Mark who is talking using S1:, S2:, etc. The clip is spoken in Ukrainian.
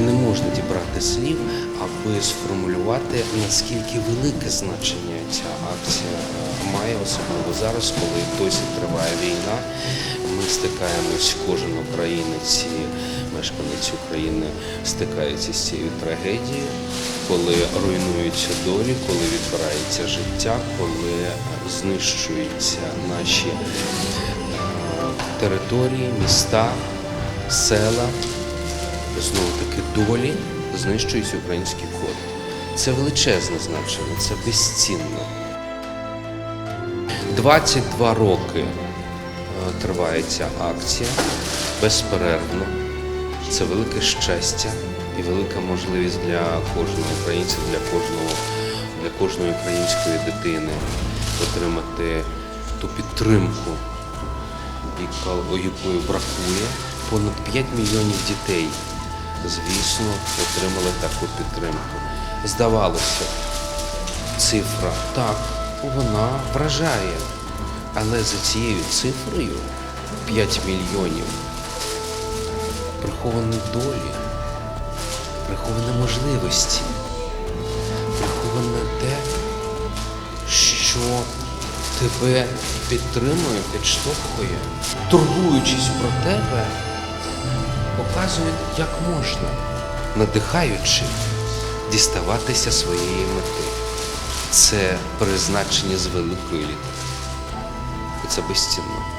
S1: не можна дібрати слів, аби сформулювати, наскільки велике значення ця акція е, має, особливо зараз, коли досі триває війна. Ми стикаємось, кожен українець і мешканець України стикається з цією трагедією, коли руйнуються долі, коли відбирається життя, коли знищуються наші е, території, міста, села, знову таки долі, знищується український код. Це величезне значення, це безцінно. 22 роки е, триває ця акція безперервно. Це велике щастя і велика можливість для кожного українця, для кожного, для кожної української дитини отримати ту підтримку, якої бракує. Понад 5 мільйонів дітей, звісно, отримали таку підтримку. Здавалося, цифра так, вона вражає. Але за цією цифрою 5 мільйонів приховані долі, приховані можливості, приховане те, що тебе підтримує, підштовхує, турбуючись про тебе, показують, як можна, надихаючи, діставатися своєї мети. Це призначення з великої літери. Це безцінно.